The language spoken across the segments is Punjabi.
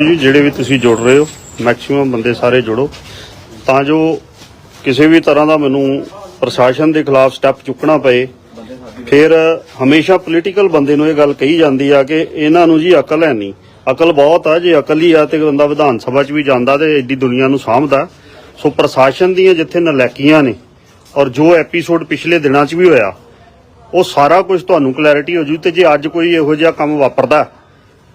ਜੀ, ਜਿਹੜੇ ਵੀ ਤੁਸੀਂ ਜੁੜ ਰਹੇ ਹੋ ਮੈਕਸਿਮਮ ਬੰਦੇ ਸਾਰੇ ਜੁੜੋ। ਤਾਂ ਜੋ ਕਿਸੇ ਵੀ ਤਰ੍ਹਾਂ ਦਾ ਮੈਨੂੰ ਪ੍ਰਸ਼ਾਸਨ ਦੇ ਖਿਲਾਫ ਸਟੈਪ ਚੁੱਕਣਾ ਪਏ, ਫਿਰ ਹਮੇਸ਼ਾ ਪੋਲੀਟੀਕਲ ਬੰਦੇ ਨੂੰ ਇਹ ਗੱਲ ਕਹੀ ਜਾਂਦੀ ਆ ਕਿ ਇਹਨਾਂ ਨੂੰ ਜੀ ਅਕਲ ਹੈ ਨਹੀਂ। ਅਕਲ ਬਹੁਤ ਆ, ਜੇ ਅਕਲ ਹੀ ਆ ਤੇ ਬੰਦਾ ਵਿਧਾਨ ਸਭਾ 'ਚ ਵੀ ਜਾਂਦਾ ਤੇ ਐਡੀ ਦੁਨੀਆ ਨੂੰ ਸਾਂਭਦਾ। ਸੋ ਪ੍ਰਸ਼ਾਸਨ ਦੀਆਂ ਜਿੱਥੇ ਨਲੈਕੀਆਂ ਨੇ ਔਰ ਜੋ ਐਪੀਸੋਡ ਪਿਛਲੇ ਦਿਨਾਂ 'ਚ ਵੀ ਹੋਇਆ, ਉਹ ਸਾਰਾ ਕੁਝ ਤੁਹਾਨੂੰ ਕਲੈਰਿਟੀ ਹੋ ਜੂ ਤੇ ਜੇ ਅੱਜ ਕੋਈ ਇਹੋ ਜਿਹਾ ਕੰਮ ਵਾਪਰਦਾ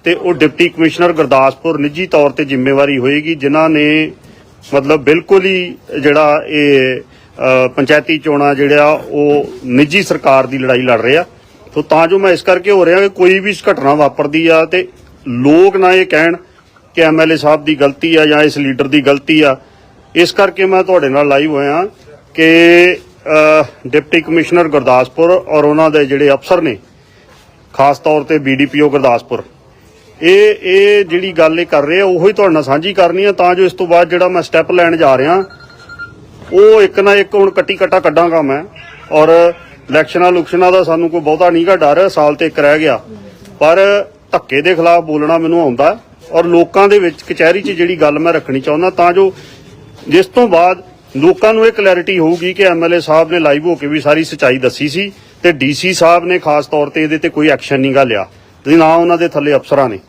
ਤੇ ਉਹ ਡਿਪਟੀ ਕਮਿਸ਼ਨਰ ਗੁਰਦਾਸਪੁਰ ਨਿੱਜੀ ਤੌਰ ਤੇ ਜ਼ਿੰਮੇਵਾਰੀ ਹੋਏਗੀ, ਜਿਨ੍ਹਾਂ ਨੇ ਮਤਲਬ ਬਿਲਕੁਲ ਹੀ ਜਿਹੜਾ ਇਹ ਪੰਚਾਇਤੀ ਚੋਣਾਂ ਜਿਹੜਾ ਉਹ ਨਿੱਜੀ ਸਰਕਾਰ ਦੀ ਲੜਾਈ ਲੜ ਰਿਹਾ ਸੋ ਤਾਂ ਜੋ ਮੈਂ ਇਸ ਕਰਕੇ ਹੋ ਰਿਹਾ ਕਿ ਕੋਈ ਵੀ ਘਟਨਾ ਵਾਪਰਦੀ ਆ ਤੇ ਲੋਕ ਨਾ ਇਹ ਕਹਿਣ ਕਿ ਐਮਐਲਏ ਸਾਹਿਬ ਦੀ ਗਲਤੀ ਆ ਜਾਂ ਇਸ ਲੀਡਰ ਦੀ ਗਲਤੀ ਆ। ਇਸ ਕਰਕੇ ਮੈਂ ਤੁਹਾਡੇ ਨਾਲ ਲਾਈਵ ਹੋਇਆ ਕਿ ਡਿਪਟੀ ਕਮਿਸ਼ਨਰ ਗੁਰਦਾਸਪੁਰ ਔਰ ਉਹਨਾਂ ਦੇ ਜਿਹੜੇ ਅਫਸਰ ਨੇ, ਖਾਸ ਤੌਰ ਤੇ ਬੀਡੀਪੀਓ ਗੁਰਦਾਸਪੁਰ। ਇਹ ਇਹ ਜਿਹੜੀ ਗੱਲ ਇਹ ਕਰ ਰਹੇ ਆ, ਉਹੀ ਤੁਹਾਡੇ ਨਾਲ ਸਾਂਝੀ ਕਰਨੀ ਆ, ਤਾਂ ਜੋ ਇਸ ਤੋਂ ਬਾਅਦ ਜਿਹੜਾ ਮੈਂ ਸਟੈਪ ਲੈਣ ਜਾ ਰਿਹਾ, ਉਹ ਇੱਕ ਨਾ ਇੱਕ ਹੁਣ ਕੱਟੀ ਕੱਟਾ ਕੱਢਾਂਗਾ ਮੈਂ ਔਰ ਇਲੈਕਸ਼ਨਾਂ ਲੁਕਸ਼ਨਾਂ ਦਾ ਸਾਨੂੰ ਕੋਈ ਬਹੁਤਾ ਨਹੀਂਗਾ ਡਰ, ਸਾਲ ਤੇ ਇੱਕ ਰਹਿ ਗਿਆ। ਪਰ ਧੱਕੇ ਦੇ ਖਿਲਾਫ ਬੋਲਣਾ ਮੈਨੂੰ ਆਉਂਦਾ ਔਰ ਲੋਕਾਂ ਦੇ ਵਿੱਚ ਕਚਹਿਰੀ 'ਚ ਜਿਹੜੀ ਗੱਲ ਮੈਂ ਰੱਖਣੀ ਚਾਹੁੰਦਾ, ਤਾਂ ਜੋ ਜਿਸ ਤੋਂ ਬਾਅਦ ਲੋਕਾਂ ਨੂੰ ਇਹ ਕਲੈਰਿਟੀ ਹੋਊਗੀ ਕਿ ਐਮਐਲਏ ਸਾਹਿਬ ਨੇ ਲਾਈਵ ਹੋ ਕੇ ਵੀ ਸਾਰੀ ਸੱਚਾਈ ਦੱਸੀ ਸੀ, ਤੇ ਡੀਸੀ ਸਾਹਿਬ ਨੇ ਖਾਸ ਤੌਰ ਤੇ ਇਹਦੇ ਤੇ ਕੋਈ ਐਕਸ਼ਨ ਨਹੀਂ ਗਾ ਲਿਆ। ਤੇ ਨਾ ਉਹਨਾਂ ਦੇ ਥੱਲੇ ਅਫਸਰਾਂ ਨੇ।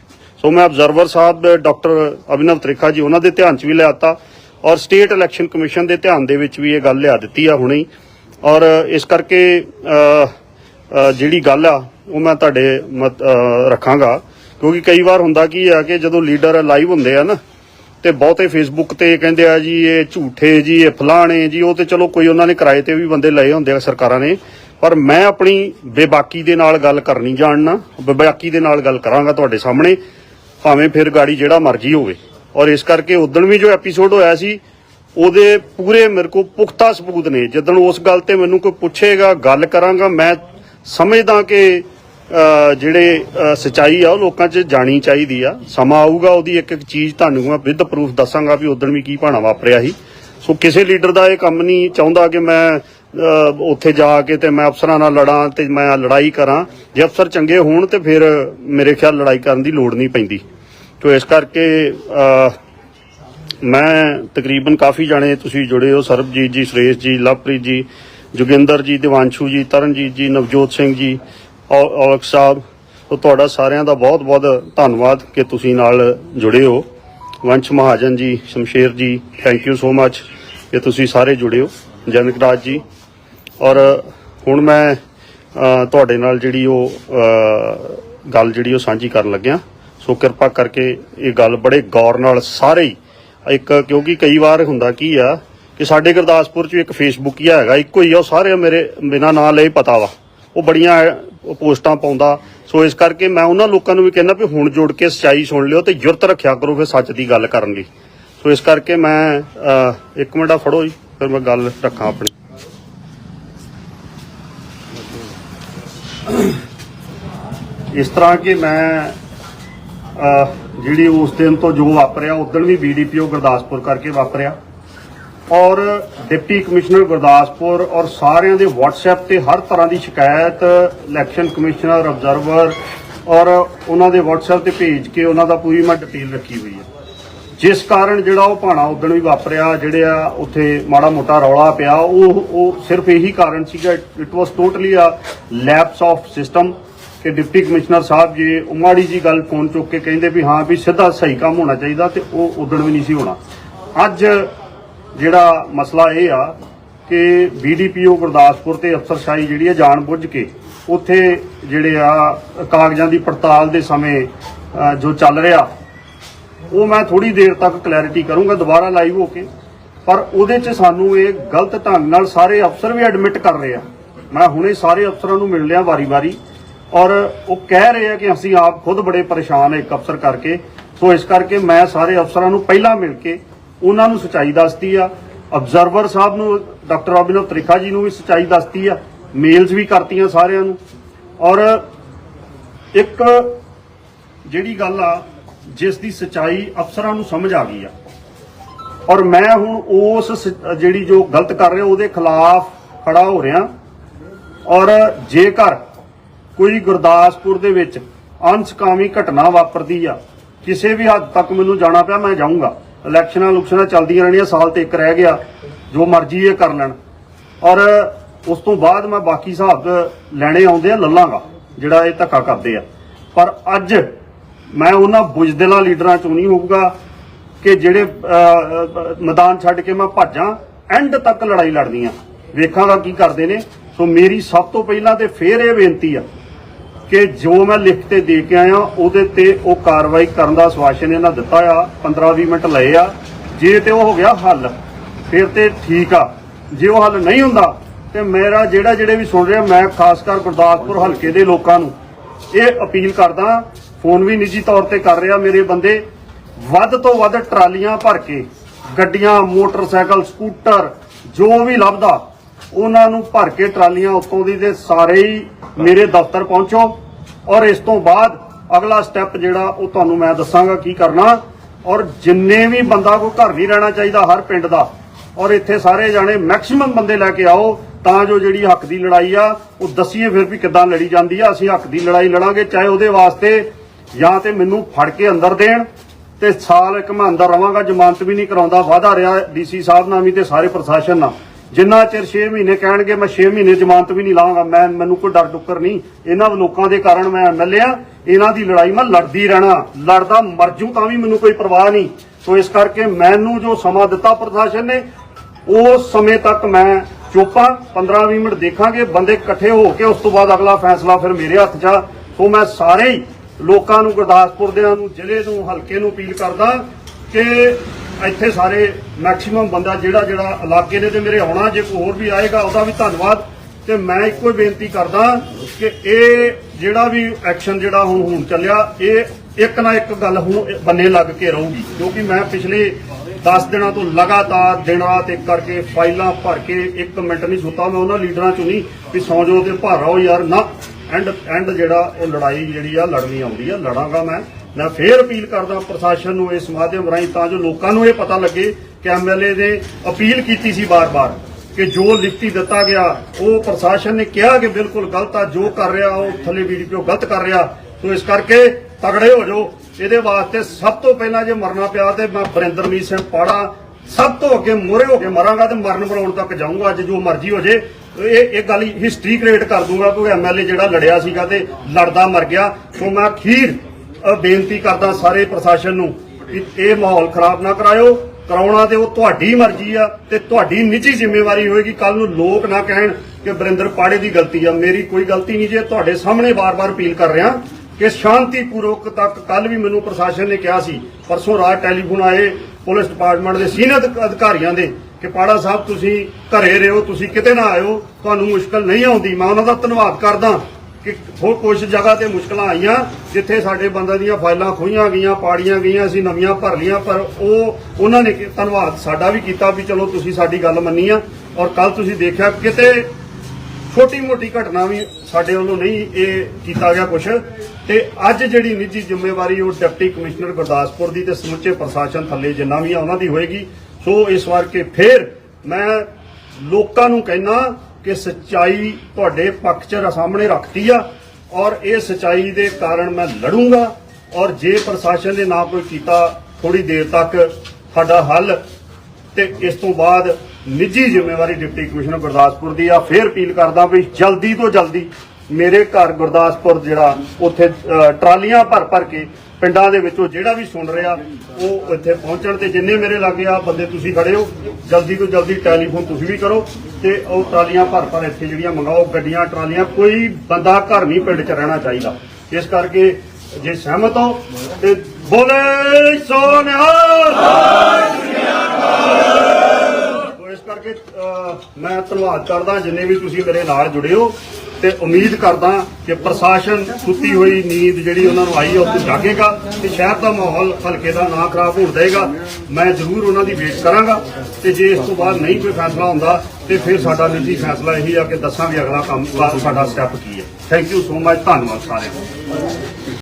ਸੋ ਮੈਂ ਅਬਜ਼ਰਵਰ ਸਾਹਿਬ, ਡਾਕਟਰ ਅਭਿਨਵ ਤ੍ਰਿਖਾ ਜੀ, ਉਹਨਾਂ ਦੇ ਧਿਆਨ 'ਚ ਵੀ ਲਿਆਤਾ ਔਰ ਸਟੇਟ ਇਲੈਕਸ਼ਨ ਕਮਿਸ਼ਨ ਦੇ ਧਿਆਨ ਦੇ ਵਿੱਚ ਵੀ ਇਹ ਗੱਲ ਲਿਆ ਦਿੱਤੀ ਆ ਹੁਣੇ ਔਰ ਇਸ ਕਰਕੇ ਜਿਹੜੀ ਗੱਲ ਆ, ਉਹ ਮੈਂ ਤੁਹਾਡੇ ਮਤ- ਰੱਖਾਂਗਾ। ਕਿਉਂਕਿ ਕਈ ਵਾਰ ਹੁੰਦਾ ਕੀ ਆ ਕਿ ਜਦੋਂ ਲੀਡਰ ਲਾਈਵ ਹੁੰਦੇ ਆ ਨਾ, ਤੇ ਬਹੁਤੇ ਫੇਸਬੁੱਕ ਤੇ ਕਹਿੰਦੇ ਆ ਜੀ, ਇਹ ਝੂਠੇ ਜੀ, ਇਹ ਫਲਾਣੇ ਜੀ, ਉਹ ਤੇ ਚਲੋ ਕੋਈ ਉਹਨਾਂ ਨੇ ਕਿਰਾਏ ਤੇ ਵੀ ਬੰਦੇ ਲਏ ਹੁੰਦੇ ਆ ਸਰਕਾਰਾਂ ਨੇ। ਪਰ ਮੈਂ ਆਪਣੀ ਬੇਬਾਕੀ ਦੇ ਨਾਲ ਗੱਲ ਕਰਨੀ ਜਾਣਨਾ, ਬੇਬਾਕੀ ਦੇ ਨਾਲ ਗੱਲ ਕਰਾਂਗਾ ਤੁਹਾਡੇ ਸਾਹਮਣੇ। ਭਾਵੇਂ ਫਿਰ ਗਾੜੀ ਜਿਹੜਾ ਮਰਜ਼ੀ ਹੋਵੇ। ਔਰ ਇਸ ਕਰਕੇ ਉਦੋਂ ਵੀ ਜੋ ਐਪੀਸੋਡ ਹੋਇਆ ਸੀ ਉਹਦੇ ਪੂਰੇ ਮੇਰੇ ਕੋਲ ਪੁਖਤਾ ਸਬੂਤ ਨੇ। ਜਦੋਂ ਉਸ ਗੱਲ ਤੇ ਮੈਨੂੰ ਕੋਈ ਪੁੱਛੇਗਾ ਗੱਲ ਕਰਾਂਗਾ ਮੈਂ ਸਮਝਦਾ ਕਿ ਜਿਹੜੇ ਅ, ਸਚਾਈ ਆ ਉਹ ਲੋਕਾਂ 'ਚ ਜਾਣੀ ਚਾਹੀਦੀ ਆ। ਸਮਾਂ ਆਊਗਾ ਉਹਦੀ ਇੱਕ ਇੱਕ ਚੀਜ਼ ਤੁਹਾਨੂੰ ਮੈਂ ਵਿਦ ਪ੍ਰੂਫ ਦੱਸਾਂਗਾ ਵੀ ਉਦੋਂ ਵੀ ਕੀ ਭਾਣਾ ਵਾਪਰਿਆ ਸੀ। ਸੋ ਕਿਸੇ ਲੀਡਰ ਦਾ ਇਹ ਕੰਮ ਨਹੀਂ ਚਾਹੁੰਦਾ ਕਿ ਮੈਂ ਉੱਥੇ ਜਾ ਕੇ ਤੇ ਮੈਂ ਅਫਸਰਾਂ ਨਾਲ ਲੜਾਂ ਤੇ ਮੈਂ ਲੜਾਈ ਕਰਾਂ। ਜੇ ਅਫਸਰ ਚੰਗੇ ਹੋਣ ਤੇ ਫਿਰ ਮੇਰੇ ਖਿਆਲ ਲੜਾਈ ਕਰਨ ਦੀ ਲੋੜ ਨਹੀਂ ਪੈਂਦੀ। ਤੋ ਇਸ ਕਰਕੇ ਮੈਂ ਤਕਰੀਬਨ ਕਾਫੀ ਜਾਣੇ ਤੁਸੀਂ ਜੁੜੇ ਹੋ, ਸਰਬਜੀਤ ਜੀ, ਸੁਰੇਸ਼ ਜੀ, ਲਵਪ੍ਰੀਤ ਜੀ, ਜੋਗਿੰਦਰ ਜੀ, ਦਿਵਾਂਸ਼ੂ ਜੀ, ਤਰਨਜੀਤ ਜੀ, ਨਵਜੋਤ ਸਿੰਘ ਜੀ ਔਲਖ ਸਾਹਿਬ ਉਹ ਤੁਹਾਡਾ ਸਾਰਿਆਂ ਦਾ ਬਹੁਤ ਬਹੁਤ ਧੰਨਵਾਦ ਕਿ ਤੁਸੀਂ ਨਾਲ ਜੁੜੇ ਹੋ। ਵੰਸ਼ ਮਹਾਜਨ ਜੀ, ਸ਼ਮਸ਼ੇਰ ਜੀ ਥੈਂਕ ਯੂ ਸੋ ਮੱਚ ਕਿ ਤੁਸੀਂ ਸਾਰੇ ਜੁੜੇ ਹੋ। ਜਨਕ ਰਾਜ ਜੀ ਔਰ ਹੁਣ ਮੈਂ ਤੁਹਾਡੇ ਨਾਲ ਜਿਹੜੀ ਉਹ ਗੱਲ ਜਿਹੜੀ ਉਹ ਸਾਂਝੀ ਕਰਨ ਲੱਗਿਆ। ਸੋ ਕਿਰਪਾ ਕਰਕੇ ਇਹ ਗੱਲ ਬੜੇ ਗੌਰ ਨਾਲ ਸਾਰੇ ਹੀ, ਇੱਕ ਕਿਉਂਕਿ ਕਈ ਵਾਰ ਹੁੰਦਾ ਕੀ ਆ ਕਿ ਸਾਡੇ ਗੁਰਦਾਸਪੁਰ 'ਚ ਇੱਕ ਫੇਸਬੁੱਕ ਹੀ ਹੈਗਾ, ਇੱਕੋ ਹੀ ਆ, ਉਹ ਸਾਰੇ ਮੇਰੇ, ਬਿਨਾਂ ਨਾਂ ਲਏ ਪਤਾ ਵਾ। ਉਹ ਬੜੀਆਂ ਪੋਸਟਾਂ ਪਾਉਂਦਾ। ਸੋ ਇਸ ਕਰਕੇ ਮੈਂ ਉਹਨਾਂ ਲੋਕਾਂ ਨੂੰ ਵੀ ਕਹਿੰਦਾ ਵੀ ਹੁਣ ਜੁੜ ਕੇ ਸੱਚਾਈ ਸੁਣ ਲਿਓ ਤੇ ਜੁਰਤ ਰੱਖਿਆ ਕਰੋ ਫਿਰ ਸੱਚ ਦੀ ਗੱਲ ਕਰਨ ਲਈ। ਸੋ ਇਸ ਕਰਕੇ ਮੈਂ ਇੱਕ ਮਿੰਟ ਆ, ਫੜੋ ਜੀ, ਫਿਰ ਮੈਂ ਗੱਲ ਰੱਖਾਂ ਆਪਣੀ। ਇਸ ਤਰ੍ਹਾਂ ਕਿ ਮੈਂ ਜਿਹੜੀ ਉਸ ਦਿਨ ਤੋਂ ਜੋ ਵਾਪਰਿਆ ਉਦੋਂ ਵੀ ਬੀਡੀਪੀਓ ਗੁਰਦਾਸਪੁਰ ਕਰਕੇ ਵਾਪਰਿਆ। ਔਰ ਡਿਪਟੀ ਕਮਿਸ਼ਨਰ ਗੁਰਦਾਸਪੁਰ ਔਰ ਸਾਰਿਆਂ ਦੇ WhatsApp ਤੇ ਹਰ ਤਰ੍ਹਾਂ ਦੀ ਸ਼ਿਕਾਇਤ, ਇਲੈਕਸ਼ਨ ਕਮਿਸ਼ਨਰ ਆਬਜ਼ਰਵਰ ਔਰ ਉਹਨਾਂ ਦੇ WhatsApp ਤੇ ਭੇਜ ਕੇ ਉਹਨਾਂ ਦਾ ਪੂਰੀ ਮੈਂ ਡਿਟੇਲ ਰੱਖੀ ਹੋਈ ਹੈ। ਜਿਸ ਕਾਰਨ ਜਿਹੜਾ ਉਹ ਭਾਣਾ ਉਦੋਂ ਵੀ ਵਾਪਰਿਆ, ਜਿਹੜੇ ਆ ਉੱਥੇ ਮਾੜਾ ਮੋਟਾ ਰੌਲਾ ਪਿਆ, ਉਹ ਉਹ ਸਿਰਫ ਇਹੀ ਕਾਰਨ ਸੀਗਾ it was totally a lapse of system ਕਿ ਡਿਪਟੀ ਕਮਿਸ਼ਨਰ ਸਾਹਿਬ ਜੀ ਉਮਾੜੀ ਮਾੜੀ ਜੀ ਗੱਲ ਫੋਨ ਚੁੱਕ ਕੇ ਕਹਿੰਦੇ ਵੀ ਹਾਂ ਵੀ ਸਿੱਧਾ ਸਹੀ ਕੰਮ ਹੋਣਾ ਚਾਹੀਦਾ ਤੇ ਉਹ ਉਦੋਂ ਵੀ ਨਹੀਂ ਸੀ ਹੋਣਾ। ਅੱਜ ਜਿਹੜਾ ਮਸਲਾ ਇਹ ਆ ਕਿ ਬੀਡੀਪੀਓ ਗੁਰਦਾਸਪੁਰ ਤੇ ਅਫਸਰਸ਼ਾਹੀ ਜਿਹੜੀ ਆ ਜਾਣ ਬੁੱਝ ਕੇ ਉੱਥੇ ਜਿਹੜੇ ਆ ਕਾਗਜ਼ਾਂ ਦੀ ਪੜਤਾਲ ਦੇ ਸਮੇਂ ਜੋ ਚੱਲ ਰਿਹਾ ਉਹ ਮੈਂ ਥੋੜੀ ਦੇਰ ਤੱਕ ਕਲੈਰਿਟੀ ਕਰੂੰਗਾ, ਦੁਬਾਰਾ ਲਾਈਵ ਹੋ ਕੇ। ਪਰ ਉਹਦੇ 'ਚ ਸਾਨੂੰ ਇਹ ਗਲਤ ਢੰਗ ਨਾਲ ਸਾਰੇ ਅਫਸਰ ਵੀ ਐਡਮਿਟ ਕਰ ਰਹੇ ਆ। ਮੈਂ ਹੁਣੇ ਸਾਰੇ ਅਫਸਰਾਂ ਨੂੰ ਮਿਲ ਲਿਆ ਵਾਰੀ-ਵਾਰੀ। ਔਰ ਉਹ ਕਹਿ ਰਹੇ ਆ ਕਿ ਅਸੀਂ ਆਪ ਖੁਦ ਬੜੇ ਪਰੇਸ਼ਾਨ ਆ ਇੱਕ ਅਫਸਰ ਕਰਕੇ। ਸੋ ਇਸ ਕਰਕੇ ਮੈਂ ਸਾਰੇ ਅਫਸਰਾਂ ਨੂੰ ਪਹਿਲਾਂ ਮਿਲ ਕੇ ਉਹਨਾਂ ਨੂੰ ਸਚਾਈ ਦੱਸਦੀ ਆ। ਅਬਜ਼ਰਵਰ ਸਾਹਿਬ ਨੂੰ, ਡਾਕਟਰ ਅਭਿਨਵ ਤ੍ਰਿਖਾ ਜੀ ਨੂੰ ਵੀ ਸਚਾਈ ਦੱਸਦੀ ਆ। ਮੇਲਸ ਵੀ ਕਰਤੀਆਂ ਸਾਰਿਆਂ ਨੂੰ। ਔਰ ਇੱਕ ਜਿਹੜੀ ਗੱਲ ਆ ਜਿਸ ਦੀ ਸਚਾਈ ਅਫਸਰਾਂ ਨੂੰ ਸਮਝ ਆ ਗਈ ਆ। ਔਰ ਮੈਂ ਹੁਣ ਉਸ ਸ- ਜਿਹੜੀ ਜੋ ਗਲਤ ਕਰ ਰਿਹਾ, ਉਹਦੇ ਖਿਲਾਫ ਖੜਾ ਹੋ ਰਿਹਾ। ਔਰ ਜੇਕਰ ਕੋਈ ਗੁਰਦਾਸਪੁਰ ਦੇ ਵਿੱਚ ਅੰਸ਼ਕਾਮੀ ਘਟਨਾ ਵਾਪਰਦੀ ਆ, ਕਿਸੇ ਵੀ ਹੱਦ ਤੱਕ ਮੈਨੂੰ ਜਾਣਾ ਪਿਆ, ਮੈਂ ਜਾਊਂਗਾ। ਇਲੈਕਸ਼ਨਾਂ ਲੁਕਸ਼ਨਾਂ ਚੱਲਦੀਆਂ ਰਹਿਣੀਆਂ, ਸਾਲ ਤੇ ਇੱਕ ਰਹਿ ਗਿਆ, ਜੋ ਮਰਜ਼ੀ ਇਹ ਕਰ ਲੈਣ। ਔਰ ਉਸ ਤੋਂ ਬਾਅਦ ਮੈਂ ਬਾਕੀ ਹਿਸਾਬ ਲੈਣੇ ਆਉਂਦੇ ਆ, ਲੱਲਾਂਗਾ, ਜਿਹੜਾ ਇਹ ਧੱਕਾ ਕਰਦੇ ਆ। ਪਰ ਅੱਜ ਮੈਂ ਉਹਨਾਂ ਬੁਜਦਿਲਾ ਲੀਡਰਾਂ ਚੋਂ ਨਹੀਂ ਹੋਊਗਾ ਕਿ ਜਿਹੜੇ ਮੈਦਾਨ ਛੱਡ ਕੇ ਮੈਂ ਭੱਜਾਂ ਐਂਡ ਤੱਕ ਲੜਾਈ ਲੜਨੀ ਆ ਵੇਖਾਂਗਾ ਕੀ ਕਰਦੇ ਨੇ। ਸੋ ਮੇਰੀ ਸਭ ਤੋਂ ਪਹਿਲਾਂ ਤੇ ਫੇਰ ਇਹ ਬੇਨਤੀ ਆ ਕਿ ਜੋ ਮੈਂ ਲਿਖ ਤੇ ਦੇ ਕੇ ਆਇਆ, ਉਹਦੇ ਤੇ ਉਹ ਕਾਰਵਾਈ ਕਰਨ ਦਾ ਸਵਾਸ਼ਨ ਇਹਨਾਂ ਦਿੱਤਾ ਆ। 15-20 ਮਿੰਟ ਲਏ ਆ। ਜੇ ਤੇ ਉਹ ਹੋ ਗਿਆ ਹੱਲ, ਫਿਰ ਤੇ ਠੀਕ ਆ। ਜੇ ਉਹ ਹੱਲ ਨਹੀਂ ਹੁੰਦਾ, ਤੇ ਮੇਰਾ ਜਿਹੜਾ ਜਿਹੜੇ ਵੀ ਸੁਣ ਰਿਹਾ, ਮੈਂ ਖਾਸ ਕਰ ਗੁਰਦਾਸਪੁਰ ਹਲਕੇ ਦੇ ਲੋਕਾਂ ਨੂੰ ਇਹ ਅਪੀਲ ਕਰਦਾ ਫੋਨ ਵੀ ਨਿੱਜੀ ਤੌਰ ਤੇ ਕਰ ਰਿਹਾ ਮੇਰੇ ਬੰਦੇ। ਵੱਧ ਤੋਂ ਵੱਧ ਟਰਾਲੀਆਂ ਭਰ ਕੇ, ਗੱਡੀਆਂ, ਮੋਟਰਸਾਈਕਲ, ਸਕੂਟਰ, ਜੋ ਵੀ ਲੱਭਦਾ, ਉਹਨਾਂ ਨੂੰ ਭਰ ਕੇ ਟਰਾਲੀਆਂ ਉੱਤੋਂ ਦੀ ਦੇ ਸਾਰੇ ਹੀ ਮੇਰੇ ਦਫ਼ਤਰ ਪਹੁੰਚੋ। ਔਰ ਇਸ ਤੋਂ ਬਾਅਦ ਅਗਲਾ ਸਟੈਪ ਜਿਹੜਾ, ਉਹ ਤੁਹਾਨੂੰ ਮੈਂ ਦੱਸਾਂਗਾ ਕੀ ਕਰਨਾ। ਔਰ ਜਿੰਨੇ ਵੀ ਬੰਦਾ ਕੋਈ ਘਰ ਨਹੀਂ ਰਹਿਣਾ ਚਾਹੀਦਾ ਹਰ ਪਿੰਡ ਦਾ, ਔਰ ਇੱਥੇ ਸਾਰੇ ਜਾਣੇ ਮੈਕਸਿਮਮ ਬੰਦੇ ਲੈ ਕੇ ਆਓ, ਤਾਂ ਜੋ ਜਿਹੜੀ ਹੱਕ ਦੀ ਲੜਾਈ ਆ, ਉਹ ਦੱਸੀਏ ਫਿਰ ਵੀ ਕਿੱਦਾਂ ਲੜੀ ਜਾਂਦੀ ਆ। ਅਸੀਂ ਹੱਕ ਦੀ ਲੜਾਈ ਲੜਾਂਗੇ, ਚਾਹੇ ਉਹਦੇ ਵਾਸਤੇ ਜਾਂ ਤੇ ਮੈਨੂੰ ਫੜ ਕੇ ਅੰਦਰ ਦੇਣ ਤੇ ਸਾਲ ਇੱਕ ਮੈਂ ਅੰਦਰ ਰਵਾਂਗਾ, ਜ਼ਮਾਨਤ ਵੀ ਨਹੀਂ ਕਰਾਉਂਦਾ, ਵਾਅਦਾ ਰਿਹਾ ਡੀਸੀ ਸਾਹਿਬ ਨਾਲ ਵੀ ਤੇ ਸਾਰੇ ਪ੍ਰਸ਼ਾਸਨ ਨਾਲ। ਜਿੰਨਾ ਚਿਰ 6 ਮਹੀਨੇ ਕਹਿਣਗੇ, ਮੈਂ 6 ਮਹੀਨੇ ਜ਼ਮਾਨਤ ਵੀ ਨਹੀਂ ਲਾਵਾਂਗਾ। ਮੈਂ, ਮੈਨੂੰ ਕੋਈ ਡਰ ਡੁੱਕਰ ਨਹੀਂ। ਇਹਨਾਂ ਲੋਕਾਂ ਦੇ ਕਾਰਨ ਮੈਂ ਐਮਐਲਏ ਆ। ਇਹਨਾਂ ਦੀ ਲੜਾਈ ਮੈਂ ਲੜਦੀ ਰਹਿਣਾ। ਲੜਦਾ ਮਰ ਜੂ ਤਾਂ ਵੀ ਮੈਨੂੰ ਕੋਈ ਪਰਵਾਹ ਨਹੀਂ। ਸੋ ਇਸ ਕਰਕੇ ਮੈਨੂੰ ਜੋ ਸਮਾਂ ਦਿੱਤਾ ਪ੍ਰਸ਼ਾਸਨ ਨੇ ਉਸ ਸਮੇਂ ਤੱਕ ਮੈਂ ਚੁੱਪਾਂ। 15-20 ਮਿੰਟ ਦੇਖਾਂਗੇ, ਬੰਦੇ ਇਕੱਠੇ ਹੋ ਕੇ ਉਸ ਤੋਂ ਬਾਅਦ ਅਗਲਾ ਫੈਸਲਾ ਫਿਰ ਮੇਰੇ ਹੱਥ 'ਚ ਆ। ਸੋ ਮੈਂ ਸਾਰੇ ਲੋਕਾਂ ਨੂੰ, ਗੁਰਦਾਸਪੁਰ ਦੇ ਨੂੰ, ਜ਼ਿਲ੍ਹੇ ਨੂੰ, ਹਲਕੇ ਨੂੰ ਅਪੀਲ ਕਰਦਾ ਕਿ ਇੱਥੇ ਸਾਰੇ ਮੈਕਸਿਮਮ ਬੰਦਾ ਜਿਹੜਾ ਜਿਹੜਾ ਇਲਾਕੇ ਨੇ ਤੇ ਮੇਰੇ ਆਉਣਾ, ਜੇ ਕੋਈ ਹੋਰ ਵੀ ਆਏਗਾ, ਉਹਦਾ ਵੀ ਧੰਨਵਾਦ। ਤੇ ਮੈਂ ਇੱਕੋ ਹੀ ਬੇਨਤੀ ਕਰਦਾ ਕਿ ਇਹ ਜਿਹੜਾ ਵੀ ਐਕਸ਼ਨ ਜਿਹੜਾ ਹੁਣ ਹੁਣ ਚੱਲਿਆ, ਇਹ ਇੱਕ ਨਾ ਇੱਕ ਗੱਲ ਹੁਣ ਬੰਨੇ ਲੱਗ ਕੇ ਰਹੂਗੀ। ਕਿਉਂਕਿ ਮੈਂ ਪਿਛਲੇ 10 ਦਿਨਾਂ ਤੋਂ ਲਗਾਤਾਰ ਦਿਨ ਰਾਤ ਇੱਕ ਕਰਕੇ ਫਾਈਲਾਂ ਭਰ ਕੇ ਇੱਕ ਮਿੰਟ ਨਹੀਂ ਸੁੱਤਾ, ਮੈਂ ਉਹਨਾਂ ਲੀਡਰਾਂ ਚੋਂ ਨਹੀਂ ਵੀ ਸੌਂ ਜਾਓ ਤੇ ਭਰ ਆਓ ਯਾਰ, ਨਾ। ਐਂਡ ਐਂਡ ਜਿਹੜਾ ਉਹ ਲੜਾਈ ਜਿਹੜੀ ਆ ਲੜਨੀ ਆਉਂਦੀ ਆ, ਲੜਾਂਗਾ ਮੈਂ। ਮੈਂ ਫੇਰ ਅਪੀਲ ਕਰਦਾ ਪ੍ਰਸ਼ਾਸਨ ਨੂੰ, ਇਸ ਮਾਧਿਅਮ ਰਾਹੀਂ ਤਾਂ ਜੋ ਲੋਕਾਂ ਨੂੰ ਇਹ ਪਤਾ ਲੱਗੇ ਕਿ ਐਮਐਲਏ ਨੇ ਅਪੀਲ ਕੀਤੀ ਸੀ ਬਾਰ-ਬਾਰ ਕਿ ਜੋ ਲਿਖਤੀ ਦਿੱਤਾ ਗਿਆ, ਉਹ ਪ੍ਰਸ਼ਾਸਨ ਨੇ ਕਿਹਾ ਕਿ ਬਿਲਕੁਲ ਗਲਤ ਆ, ਜੋ ਕਰ ਰਿਹਾ ਉਹ ਥੱਲੇ ਵੀਡੀਓ ਗਲਤ ਕਰ ਰਿਹਾ। ਸੋ ਇਸ ਕਰਕੇ ਤਗੜੇ ਹੋ ਜਾਓ। ਇਹਦੇ ਵਾਸਤੇ ਸਭ ਤੋਂ ਪਹਿਲਾਂ ਜੇ ਮਰਨਾ ਪਿਆ ਤੇ ਮੈਂ ਬਰਿੰਦਰਮੀਤ ਸਿੰਘ ਪਾੜਾ ਸਭ ਤੋਂ ਅੱਗੇ ਮੋਰੇ ਹੋ ਕੇ ਮਰਾਂਗਾ ਤੇ ਮਰਨ ਬਣਾਉਣ ਤੱਕ ਜਾਊਂਗਾ, ਅੱਜ ਜੋ ਮਰਜ਼ੀ ਹੋ ਜੇ। ਇਹ ਇਹ ਗੱਲ ਹਿਸਟਰੀ ਕ੍ਰੀਏਟ ਕਰ ਦੂੰਗਾ ਕਿ ਐਮਐਲਏ ਜਿਹੜਾ ਲੜਿਆ ਸੀਗਾ ਤੇ ਲੜਦਾ ਮਰ ਗਿਆ। ਸੋ ਮੈਂ ਅਖੀਰ ਬੇਨਤੀ ਕਰਦਾ ਸਾਰੇ ਪ੍ਰਸ਼ਾਸਨ ਨੂੰ ਕਿ ਇਹ ਮਾਹੌਲ ਖਰਾਬ ਨਾ ਕਰਾਇਓ। ਕਰਾਉਣਾ ਤੇ ਉਹ ਤੁਹਾਡੀ ਮਰਜ਼ੀ ਆ ਤੇ ਤੁਹਾਡੀ ਨਿੱਜੀ ਜ਼ਿੰਮੇਵਾਰੀ ਹੋਏਗੀ। ਕੱਲ ਨੂੰ ਲੋਕ ਨਾ ਕਹਿਣ ਕਿ ਬਰਿੰਦਰ ਪਾੜੇ ਦੀ ਗਲਤੀ ਆ। ਮੇਰੀ ਕੋਈ ਗਲਤੀ ਨਹੀਂ ਜੇ ਤੁਹਾਡੇ ਸਾਹਮਣੇ ਬਾਰ-ਬਾਰ ਅਪੀਲ ਕਰ ਰਿਹਾ। ਕਿ ਸ਼ਾਂਤੀਪੂਰਵਕ ਤੱਕ ਕੱਲ ਵੀ ਮੈਨੂੰ ਪ੍ਰਸ਼ਾਸਨ ਨੇ ਕਿਹਾ ਸੀ, ਪਰਸੋਂ ਰਾਤ ਟੈਲੀਫੋਨ ਆਏ ਪੁਲਿਸ ਡਿਪਾਰਟਮੈਂਟ ਦੇ ਸੀਨੀਅਰ ਅਧਿਕਾਰੀਆਂ ਦੇ ਕਿ ਪਾੜਾ ਸਾਹਿਬ ਤੁਸੀਂ ਘਰੇ ਰਹੋ, ਤੁਸੀਂ ਕਿਤੇ ਨਾ ਆਇਓ, ਤੁਹਾਨੂੰ ਮੁਸ਼ਕਲ ਨਹੀਂ ਆਉਂਦੀ। ਮੈਂ ਉਹਨਾਂ ਦਾ ਧੰਨਵਾਦ ਕਰਦਾ ਕਿ ਹੋਰ ਕੁਝ ਜਗ੍ਹਾ ਤੇ ਮੁਸ਼ਕਲਾਂ ਆਈਆਂ, ਜਿੱਥੇ ਸਾਡੇ ਬੰਦੇ ਦੀਆਂ ਫਾਈਲਾਂ ਖੋਈਆਂ ਗਈਆਂ, ਪਾੜੀਆਂ ਗਈਆਂ, ਅਸੀਂ ਨਵੀਆਂ ਭਰ ਲੀਆਂ ਪਰ ਉਹ, ਉਹਨਾਂ ਨੇ ਧੰਨਵਾਦ ਸਾਡਾ ਵੀ ਕੀਤਾ ਵੀ ਚਲੋ ਤੁਸੀਂ ਸਾਡੀ ਗੱਲ ਮੰਨੀ ਆ, ਔਰ ਕੱਲ ਤੁਸੀਂ ਦੇਖਿਆ ਕਿਤੇ ਛੋਟੀ ਮੋਟੀ ਘਟਨਾ ਵੀ ਸਾਡੇ ਵੱਲੋਂ ਨਹੀਂ ਇਹ ਕੀਤਾ ਗਿਆ ਕੁਛ। ਤੇ ਅੱਜ ਜਿਹੜੀ ਨਿੱਜੀ ਜ਼ਿੰਮੇਵਾਰੀ ਉਹ ਡਿਪਟੀ ਕਮਿਸ਼ਨਰ ਗੁਰਦਾਸਪੁਰ ਦੀ ਤੇ ਸਮੁੱਚੇ ਪ੍ਰਸ਼ਾਸਨ ਥੱਲੇ ਜਿੰਨਾ ਵੀ ਆ, ਉਹਨਾਂ ਦੀ ਹੋਏਗੀ। ਸੋ ਇਸ ਕਰਕੇ ਫਿਰ ਮੈਂ ਲੋਕਾਂ ਨੂੰ ਕਹਿਣਾ ਕਿ ਸੱਚਾਈ ਤੁਹਾਡੇ ਪੱਖ 'ਚ ਸਾਹਮਣੇ ਰੱਖਤੀ ਆ ਔਰ ਇਹ ਸੱਚਾਈ ਦੇ ਕਾਰਨ ਮੈਂ ਲੜੂੰਗਾ ਔਰ ਜੇ ਪ੍ਰਸ਼ਾਸਨ ਨੇ ਨਾ ਕੋਈ ਕੀਤਾ ਥੋੜੀ ਦੇਰ ਤੱਕ ਸਾਡਾ ਹੱਲ ਤੇ ਇਸ ਤੋਂ ਬਾਅਦ ਨਿੱਜੀ ਜ਼ਿੰਮੇਵਾਰੀ ਡਿਪਟੀ ਕਮਿਸ਼ਨਰ ਗੁਰਦਾਸਪੁਰ ਦੀ ਆ, ਫੇਰ ਅਪੀਲ ਕਰਦਾ ਵੀ ਜਲਦੀ ਤੋਂ ਜਲਦੀ ਮੇਰੇ ਘਰ ਗੁਰਦਾਸਪੁਰ ਜਿਹੜਾ ਉੱਥੇ ਟਰਾਲੀਆਂ ਭਰ ਭਰ ਕੇ ਪਿੰਡਾਂ ਦੇ ਵਿੱਚੋਂ ਜਿਹੜਾ ਵੀ ਸੁਣ ਰਿਹਾ, ਉਹ ਇੱਥੇ ਪਹੁੰਚਣ ਤੇ ਜਿੰਨੇ ਮੇਰੇ ਲਾਗੇ ਆ ਬੰਦੇ ਤੁਸੀਂ ਖੜੇ ਹੋ, ਜਲਦੀ ਤੋਂ ਜਲਦੀ ਟੈਲੀਫੋਨ ਤੁਸੀਂ ਵੀ ਕਰੋ ਤੇ ਉਹ ਟਰਾਲੀਆਂ ਭਰ ਭਰ ਇੱਥੇ ਜਿਹੜੀਆਂ ਮੰਗਾਓ, ਗੱਡੀਆਂ, ਟਰਾਲੀਆਂ, ਕੋਈ ਬੰਦਾ ਘਰ ਨਹੀਂ ਪਿੰਡ 'ਚ ਰਹਿਣਾ ਚਾਹੀਦਾ। ਇਸ ਕਰਕੇ ਜੇ ਸਹਿਮਤ ਹੋ ਤੇ ਬੋਲੇ ਸੋਨਿਹਾਲ ਇਸ ਕਰਕੇ ਮੈਂ ਧੰਨਵਾਦ ਕਰਦਾ ਜਿੰਨੇ ਵੀ ਤੁਸੀਂ ਮੇਰੇ ਨਾਲ ਜੁੜੇ ਹੋ। ਤੇ ਉਮੀਦ ਕਰਦਾ ਕਿ ਪ੍ਰਸ਼ਾਸਨ ਸੁੱਤੀ ਹੋਈ ਨੀਂਦ ਜਿਹੜੀ ਉਹਨਾਂ ਨੂੰ ਆਈ ਹੈ ਉਹ ਤੋਂ ਜਾਗੇਗਾ ਤੇ ਸ਼ਹਿਰ ਦਾ ਮਾਹੌਲ ਹਲਕੇ ਦਾ ਨਾ ਖਰਾਬ ਹੋਣ ਦੇਗਾ। ਮੈਂ ਜ਼ਰੂਰ ਉਹਨਾਂ ਦੀ ਵੇਟ ਕਰਾਂਗਾ ਤੇ ਜੇ ਇਸ ਤੋਂ ਬਾਅਦ ਨਹੀਂ ਕੋਈ ਫੈਸਲਾ ਹੁੰਦਾ ਤੇ ਫਿਰ ਸਾਡਾ ਨਿੱਜੀ ਫੈਸਲਾ ਇਹੀ ਆ ਕਿ ਦੱਸਾਂ ਵੀ ਅਗਲਾ ਕੰਮ ਸਾਡਾ ਸਟੈਪ ਕੀ ਹੈ ਥੈਂਕ ਯੂ ਸੋ ਮਚ ਧੰਨਵਾਦ ਸਾਰਿਆਂ ਦਾ